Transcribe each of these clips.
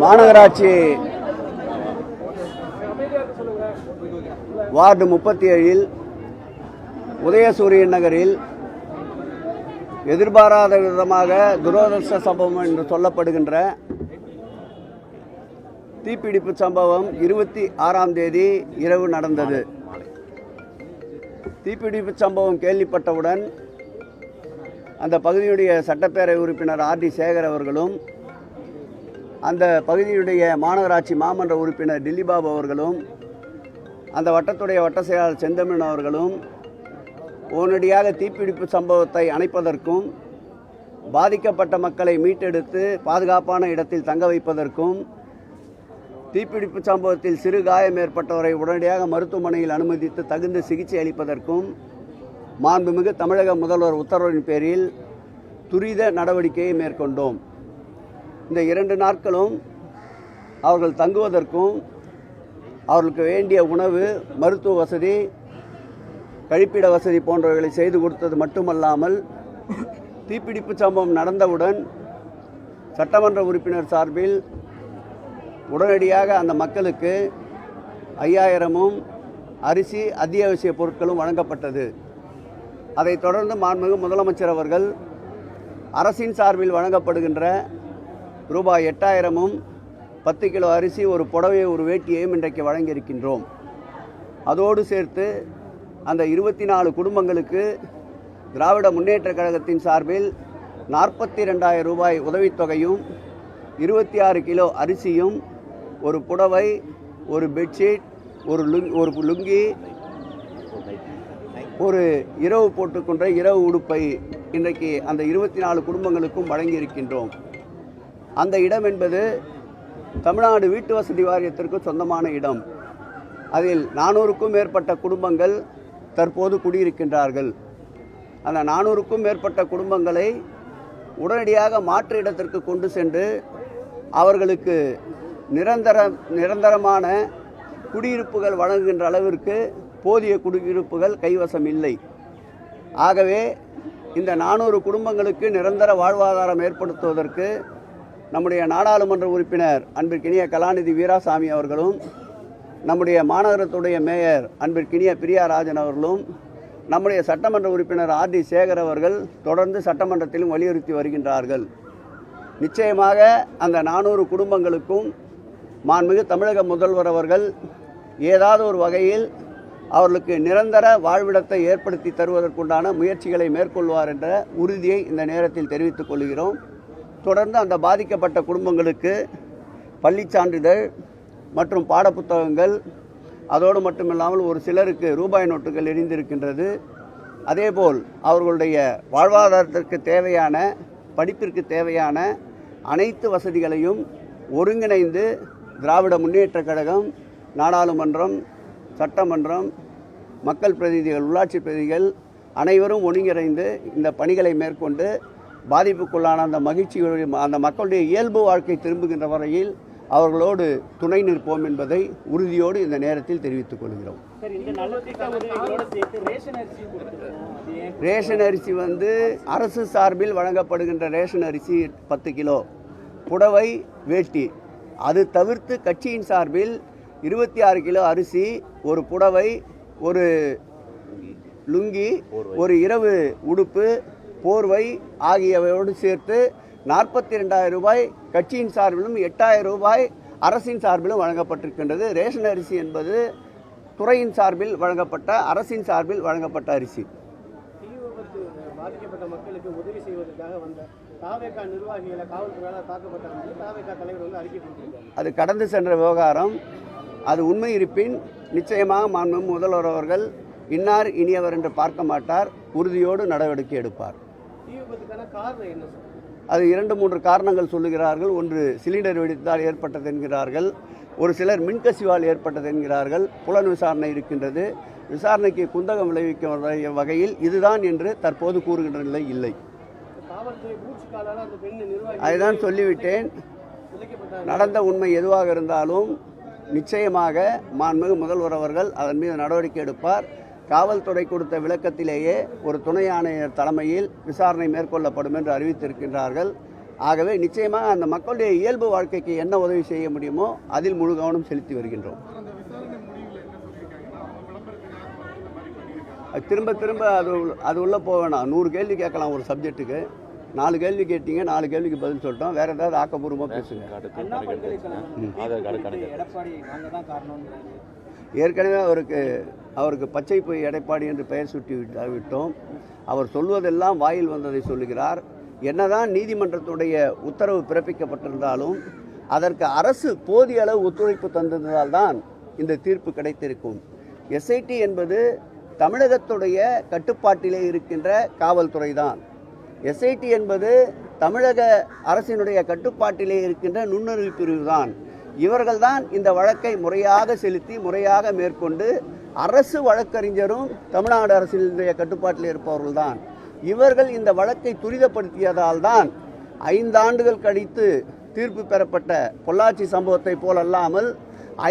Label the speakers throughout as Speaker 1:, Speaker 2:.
Speaker 1: மாநகராட்சி வார்டு முப்பத்தி ஏழில் உதயசூரியன் நகரில் எதிர்பாராத விதமாக துரதிருஷ்ட சம்பவம் என்று சொல்லப்படுகின்ற தீப்பிடிப்பு சம்பவம் இருபத்தி ஆறாம் தேதி இரவு நடந்தது. தீப்பிடிப்பு சம்பவம் கேள்விப்பட்டவுடன் அந்த பகுதியுடைய சட்டப்பேரவை உறுப்பினர் ஆர் டி சேகர் அவர்களும் அந்த பகுதியுடைய மாநகராட்சி மாமன்ற உறுப்பினர் டில்லிபாபு அவர்களும் அந்த வட்டத்துடைய வட்ட செயலாளர் செந்தமிழன் அவர்களும் உடனடியாக தீப்பிடிப்பு சம்பவத்தை அணைப்பதற்கும் பாதிக்கப்பட்ட மக்களை மீட்டெடுத்து பாதுகாப்பான இடத்தில் தங்க வைப்பதற்கும் தீப்பிடிப்பு சம்பவத்தில் சிறு காயம் ஏற்பட்டவரை உடனடியாக மருத்துவமனையில் அனுமதித்து தகுந்த சிகிச்சை அளிப்பதற்கும் மாண்புமிகு தமிழக முதல்வர் உத்தரவின் பேரில் துரித நடவடிக்கையை மேற்கொண்டோம். இந்த இரண்டு நாட்களும் அவர்கள் தங்குவதற்கும் அவர்களுக்கு வேண்டிய உணவு மருத்துவ வசதி கழிப்பிட வசதி போன்றவைகளை செய்து கொடுத்தது மட்டுமல்லாமல் தீப்பிடிப்பு சம்பவம் நடந்தவுடன் சட்டமன்ற உறுப்பினர் சார்பில் உடனடியாக அந்த மக்களுக்கு ஐயாயிரமும் அரிசி அத்தியாவசிய பொருட்களும் வழங்கப்பட்டது. அதைத் தொடர்ந்து மாண்புமிகு முதலமைச்சர் அவர்கள் அரசின் சார்பில் வழங்கப்படுகின்ற ரூபாய் எட்டாயிரமும் பத்து கிலோ அரிசி ஒரு புடவை ஒரு வேட்டியையும் இன்றைக்கு வழங்கியிருக்கின்றோம். அதோடு சேர்த்து அந்த இருபத்தி நாலு குடும்பங்களுக்கு திராவிட முன்னேற்றக் கழகத்தின் சார்பில் நாற்பத்தி ரெண்டாயிரம் ரூபாய் உதவித்தொகையும் இருபத்தி ஆறு கிலோ அரிசியும் ஒரு புடவை ஒரு பெட்ஷீட் ஒரு லுங் ஒரு லுங்கி ஒரு இரவு போட்டுக்கொண்ட இரவு உடுப்பை இன்றைக்கு அந்த இருபத்தி நாலு குடும்பங்களுக்கும் வழங்கியிருக்கின்றோம். அந்த இடம் என்பது தமிழ்நாடு வீட்டு வசதி வாரியத்திற்கு சொந்தமான இடம். அதில் நானூறுக்கும் மேற்பட்ட குடும்பங்கள் தற்போது குடியிருக்கின்றார்கள். அந்த நானூறுக்கும் மேற்பட்ட குடும்பங்களை உடனடியாக மாற்று இடத்திற்கு கொண்டு சென்று அவர்களுக்கு நிரந்தர நிரந்தரமான குடியிருப்புகள் வழங்குகின்ற அளவிற்கு போதிய குடியிருப்புகள் கைவசம் இல்லை. ஆகவே இந்த நானூறு குடும்பங்களுக்கு நிரந்தர வாழ்வாதாரம் ஏற்படுத்துவதற்கு நம்முடைய நாடாளுமன்ற உறுப்பினர் அன்பிற்கினிய கலாநிதி வீராசாமி அவர்களும் நம்முடைய மாநகரத்துடைய மேயர் அன்பிற்கினிய பிரியாராஜன் அவர்களும் நம்முடைய சட்டமன்ற உறுப்பினர் ஆர் டி சேகர் அவர்கள் தொடர்ந்து சட்டமன்றத்திலும் வலியுறுத்தி வருகின்றார்கள். நிச்சயமாக அந்த நானூறு குடும்பங்களுக்கும் மாண்புமிகு தமிழக முதல்வர் அவர்கள் ஏதாவது ஒரு வகையில் அவர்களுக்கு நிரந்தர வாழ்விடத்தை ஏற்படுத்தி தருவதற்குண்டான முயற்சிகளை மேற்கொள்வார் என்ற உறுதியை இந்த நேரத்தில் தெரிவித்துக் கொள்கிறோம். தொடர்ந்து அந்த பாதிக்கப்பட்ட குடும்பங்களுக்கு பள்ளிச் சான்றிதழ் மற்றும் பாடப்புத்தகங்கள் அதோடு மட்டுமில்லாமல் ஒரு சிலருக்கு ரூபாய் நோட்டுகள் எரிந்திருக்கின்றது. அதேபோல் அவர்களுடைய வாழ்வாதாரத்திற்கு தேவையான படிப்பிற்கு தேவையான அனைத்து வசதிகளையும் ஒருங்கிணைந்து திராவிட முன்னேற்றக் கழகம் நாடாளுமன்றம் சட்டமன்றம் மக்கள் பிரதிநிதிகள் உள்ளாட்சி பிரதிநிதிகள் அனைவரும் ஒருங்கிணைந்து இந்த பணிகளை மேற்கொண்டு பாதிப்புக்குள்ளான அந்த மகிழ்ச்சியுடைய அந்த மக்களுடைய இயல்பு வாழ்க்கை திரும்புகின்ற வரையில் அவர்களோடு துணை நிற்போம் என்பதை உறுதியோடு இந்த நேரத்தில் தெரிவித்துக் கொள்கிறோம்.
Speaker 2: ரேஷன் அரிசி
Speaker 1: வந்து அரசு சார்பில் வழங்கப்படுகின்ற ரேஷன் அரிசி பத்து கிலோ. புடவை வேட்டி. அது தவிர்த்து கட்சியின் சார்பில் இருபத்தி ஆறு கிலோ அரிசி ஒரு புடவை ஒரு லுங்கி ஒரு இரவு உடுப்பு போர்வை ஆகியவையோடு சேர்த்து நாற்பத்தி ரெண்டாயிரம் ரூபாய் கட்சியின் சார்பிலும் எட்டாயிரம் ரூபாய் அரசின் சார்பிலும் வழங்கப்பட்டிருக்கின்றது. ரேஷன் அரிசி என்பது துறையின் சார்பில் வழங்கப்பட்ட அரசின் சார்பில் வழங்கப்பட்ட அரிசி.
Speaker 2: தீ விபத்து பாதிக்கப்பட்ட மக்களுக்கு உதவி செய்வதற்காக வந்த தாவேக்கா நிர்வாகிகளை காவல்துறையால் தாக்கப்பட்டாங்க தாவேக்கா தலைவர் வந்து அறிக்கை கொடுத்திருக்காங்க
Speaker 1: அது கடந்து சென்ற விவகாரம். அது உண்மை இருப்பின் நிச்சயமாக மாண்பு முதல்வர் அவர்கள் இன்னார் இனியவர் என்று பார்க்க மாட்டார். உறுதியோடு நடவடிக்கை எடுப்பார். அது இரண்டு மூன்று காரணங்கள் சொல்லுகிறார்கள். ஒன்று சிலிண்டர் வெடித்தால் ஏற்பட்டது என்கிறார்கள். ஒரு சிலர் மின்கசிவால் ஏற்பட்டது என்கிறார்கள். புலன் விசாரணை இருக்கின்றது. விசாரணைக்கு குந்தகம் விளைவிக்கும் வகை- வகையில் இதுதான் என்று தற்போது கூறுகின்ற நிலை இல்லை. அதுதான் சொல்லிவிட்டேன். நடந்த உண்மை எதுவாக இருந்தாலும் நிச்சயமாக மாண்புமிகு முதல்வர் அவர்கள் அதன் மீது நடவடிக்கை எடுப்பார். காவல்துறை கொடுத்த விளக்கத்திலேயே ஒரு துணை ஆணையர் தலைமையில் விசாரணை மேற்கொள்ளப்படும் என்று அறிவித்திருக்கின்றார்கள். ஆகவே நிச்சயமாக அந்த மக்களுடைய இயல்பு வாழ்க்கைக்கு என்ன உதவி செய்ய முடியுமோ அதில் முழு கவனம் செலுத்தி வருகின்றோம். அது திரும்ப திரும்ப அது உள்ள- அது உள்ளே போக வேணாம். நூறு கேள்வி கேட்கலாம் ஒரு சப்ஜெக்ட்டுக்கு நாலு கேள்வி கேட்டீங்க நாலு கேள்விக்கு பதில் சொல்லிட்டோம். வேற ஏதாவது ஆக்கப்பூர்வமாக பேசுங்க. ஏற்கனவே அவருக்கு அவருக்கு பச்சை பொய் எடைப்பாடி என்று பெயர் சுட்டி விட்டா- விட்டோம். அவர் சொல்வதெல்லாம் வாயில் வந்ததை சொல்லுகிறார். என்னதான் நீதிமன்றத்துடைய உத்தரவு பிறப்பிக்கப்பட்டிருந்தாலும் அதற்கு அரசு போதிய அளவு ஒத்துழைப்பு தந்திருந்தால்தான் இந்த தீர்ப்பு கிடைத்திருக்கும். எஸ்ஐடி என்பது தமிழகத்துடைய கட்டுப்பாட்டிலே இருக்கின்ற காவல்துறை தான் எஸ்ஐடி என்பது தமிழக அரசினுடைய கட்டுப்பாட்டிலே இருக்கின்ற நுண்ணறிவு பிரிவு தான் இவர்கள்தான் இந்த வழக்கை முறையாக செலுத்தி முறையாக மேற்கொண்டு அரசு வழக்கறிஞரும் தமிழ்நாடு அரசினுடைய கட்டுப்பாட்டில் இருப்பவர்கள்தான். இவர்கள் இந்த வழக்கை துரிதப்படுத்தியதால் தான் ஐந்தாண்டுகள் கழித்து தீர்ப்பு பெறப்பட்ட பொள்ளாச்சி சம்பவத்தை போலல்லாமல்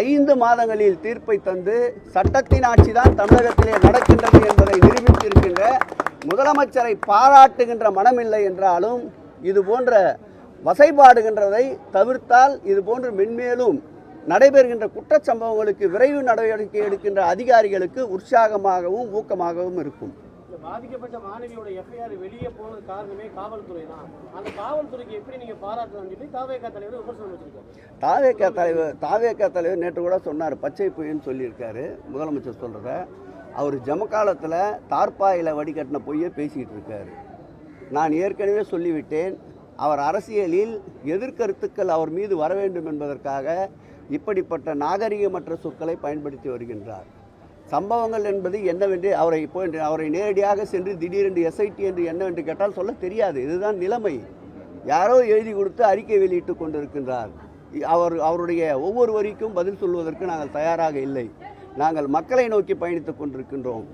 Speaker 1: ஐந்து மாதங்களில் தீர்ப்பை தந்து சட்டத்தின் ஆட்சி தான் தமிழகத்திலே நடக்கின்றது என்பதை நிரூபித்திருக்கின்ற முதலமைச்சரை பாராட்டுகின்ற மனமில்லை என்றாலும் இது போன்ற வசைபாடுகின்றதை தவிர்த்தால் இது போன்று மென்மேலும் நடைபெறுகின்ற குற்றச்சம்பவங்களுக்கு விரைவு நடவடிக்கை எடுக்கின்ற அதிகாரிகளுக்கு உற்சாகமாகவும் ஊக்கமாகவும் இருக்கும்.
Speaker 2: பாதிக்கப்பட்ட மாணவியோட எஃப்ஐஆர் வெளியே போனது காரணமே காவல்துறை தான் அந்த காவல்துறைக்கு எப்படி நீங்க பாராட்டலாம் சொல்லி தாவேகா தலைவர் விமர்சனம் வச்சிருக்காரு.
Speaker 1: தாவேக்கா தலைவர் தாவேக்கா தலைவர் நேற்று கூட சொன்னார் பச்சை பொய்ன்னு சொல்லியிருக்காரு. முதலமைச்சர் சொல்கிறத அவர் ஜமக்காலத்தில் தார்பாயில் வடிகட்டின பொய்யை பேசிக்கிட்டு இருக்காரு. நான் ஏற்கனவே சொல்லிவிட்டேன் அவர் அரசியலில் எதிர்கருத்துக்கள் அவர் மீது வர வேண்டும் என்பதற்காக இப்படிப்பட்ட நாகரிகமற்ற சொற்களை பயன்படுத்தி வருகின்றார். சம்பவங்கள் என்பது என்னவென்று அவரை இப்போ அவரை நேரடியாக சென்று திடீரென்று எஸ்ஐடி என்று என்னவென்று கேட்டால் சொல்ல தெரியாது. இதுதான் நிலைமை. யாரோ எழுதி கொடுத்து அறிக்கை வெளியிட்டு கொண்டிருக்கின்றார். அவர் அவருடைய ஒவ்வொரு வரிக்கும் பதில் சொல்வதற்கு நாங்கள் தயாராக இல்லை. நாங்கள் மக்களை நோக்கி பயணித்துக் கொண்டிருக்கின்றோம்.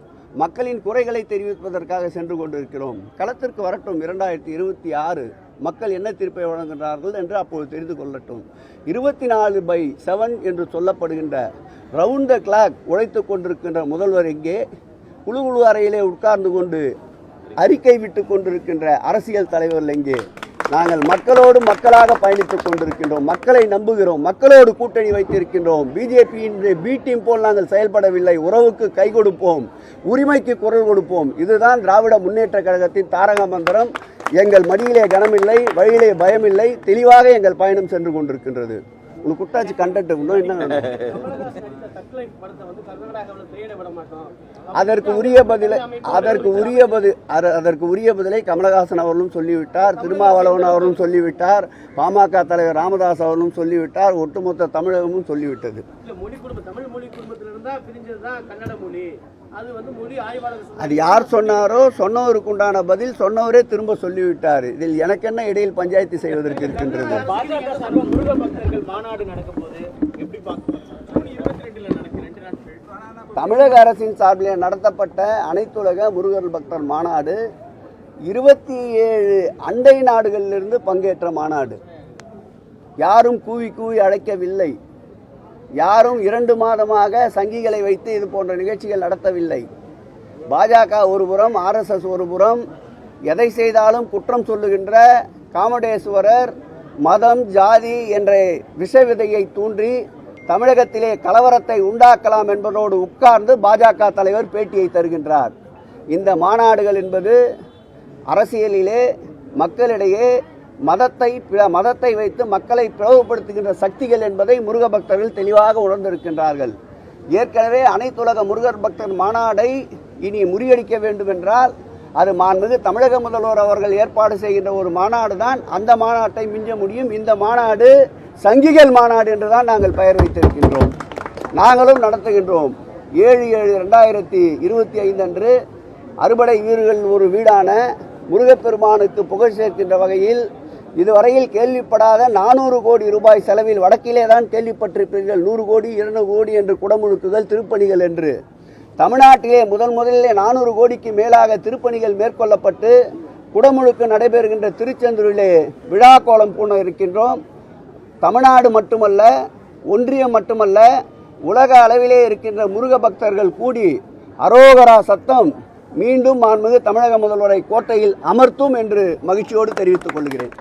Speaker 1: மக்களின் குறைகளை தெரிவிப்பதற்காக சென்று கொண்டிருக்கிறோம். களத்திற்கு வரட்டும். இரண்டாயிரத்தி இருபத்தி ஆறு மக்கள் என்ன தீர்ப்பை வழங்குகிறார்கள் என்று அப்போது தெரிந்து கொள்ளட்டும். இருபத்தி நாலு பை செவன் என்று சொல்லப்படுகின்ற ரவுண்ட் த கிளாக் உழைத்து கொண்டிருக்கின்ற முதல்வர் எங்கே? குழு குழு அறையிலே உட்கார்ந்து கொண்டு அறிக்கை விட்டு கொண்டிருக்கின்ற அரசியல் தலைவர்கள் எங்கே? நாங்கள் மக்களோடு மக்களாக பயணித்துக் கொண்டிருக்கின்றோம். மக்களை நம்புகிறோம். மக்களோடு கூட்டணி வைத்திருக்கின்றோம். பிஜேபியின் பி டீம் போல் நாங்கள் செயல்படவில்லை. உறவுக்கு கை கொடுப்போம். உரிமைக்கு குரல் கொடுப்போம். இதுதான் திராவிட முன்னேற்ற கழகத்தின் தாரக மந்திரம். எங்கள் மடியிலே கனமில்லை வழியிலே பயமில்லை. தெளிவாக எங்கள் பயணம் சென்று கொண்டிருக்கின்றது. உங்களுக்கு குட்டாச்சு கண்டக்ட் இன்னும் என்ன அதற்கு உரிய பதிலை அதற்கு உரிய பதில் அத- அதற்கு உரிய பதிலை கமலஹாசன் அவர்களும் சொல்லிவிட்டார் திருமாவளவன் அவர்களும் சொல்லிவிட்டார் பாமக தலைவர் ராமதாஸ் அவர்களும் சொல்லிவிட்டார் ஒட்டுமொத்த தமிழகமும் சொல்லிவிட்டது.
Speaker 2: அது
Speaker 1: யார் சொன்னாரோ சொன்னவருக்கு உண்டான பதில் சொன்னவரே திரும்ப சொல்லிவிட்டார். இதில் எனக்கு என்ன இடையில் பஞ்சாயத்து செய்வதற்கு இருக்கின்றது
Speaker 2: பாஜக சார்பா முருக பக்தர்கள் மாநாடு நடக்கும் போது எப்படி பார்க்கணும் ஜூன் இருபத்தி ரெண்டுல நடக்கு ரெண்டு நாட்கள்
Speaker 1: தமிழக அரசின் சார்பில் நடத்தப்பட்ட அனைத்துலக முருகர் பக்தர் மாநாடு இருபத்தி ஏழு அண்டை நாடுகளிலிருந்து பங்கேற்ற மாநாடு. யாரும் கூவி கூவி அழைக்கவில்லை. யாரும் இரண்டு மாதமாக சங்கிகளை வைத்து இது போன்ற நிகழ்ச்சிகள் நடத்தவில்லை. பாஜக ஒருபுறம் ஆர்எஸ்எஸ் ஒருபுறம் எதை செய்தாலும் குற்றம் சொல்லுகின்ற காமடேஸ்வரர் மதம் ஜாதி என்ற விஷ விதையை தூண்டி தமிழகத்திலே கலவரத்தை உண்டாக்கலாம் என்பதோடு உட்கார்ந்து பாஜக தலைவர் பேட்டியை தருகின்றார். இந்த மாநாடுகள் என்பது அரசியலிலே மக்களிடையே மதத்தை பிற- மதத்தை வைத்து மக்களை பிளவுபடுத்துகின்ற சக்திகள் என்பதை முருக பக்தர்கள் தெளிவாக உணர்ந்திருக்கின்றார்கள். ஏற்கனவே அனைத்துலக முருகர் பக்தர் மாநாடை இனி முறியடிக்க வேண்டும் என்றால் அது மாண்புமிகு தமிழக முதல்வர் அவர்கள் ஏற்பாடு செய்கின்ற ஒரு மாநாடு தான் அந்த மாநாட்டை மிஞ்ச முடியும். இந்த மாநாடு சங்கிகள் மாநாடு என்று தான் நாங்கள் பெயர் வைத்திருக்கின்றோம். நாங்களும் நடத்துகின்றோம். ஏழு ஏழு ரெண்டாயிரத்தி இருபத்தி ஐந்து அன்று அறுபடை வீரர்கள் ஒரு வீடான முருகப்பெருமானுக்கு புகழ் சேர்க்கின்ற வகையில் இதுவரையில் கேள்விப்படாத நானூறு கோடி ரூபாய் செலவில் வடக்கிலே தான் கேள்விப்பட்டிருப்பீர்கள். நூறு கோடி இருநூறு கோடி என்று குடமுழுக்குகள் திருப்பணிகள் என்று. தமிழ்நாட்டிலே முதன் முதலிலே நானூறு கோடிக்கு மேலாக திருப்பணிகள் மேற்கொள்ளப்பட்டு குடமுழுக்கு நடைபெறுகின்ற திருச்செந்தூரிலே விழா கோலம் பூண இருக்கின்றோம். தமிழ்நாடு மட்டுமல்ல ஒன்றியம் மட்டுமல்ல உலக அளவிலே இருக்கின்ற முருக பக்தர்கள் கூடி அரோகரா சத்தம் மீண்டும் மாண்புமிகு தமிழக முதல்வரை கோட்டையில் அமர்த்தும் என்று மகிழ்ச்சியோடு தெரிவித்துக் கொள்கிறேன்.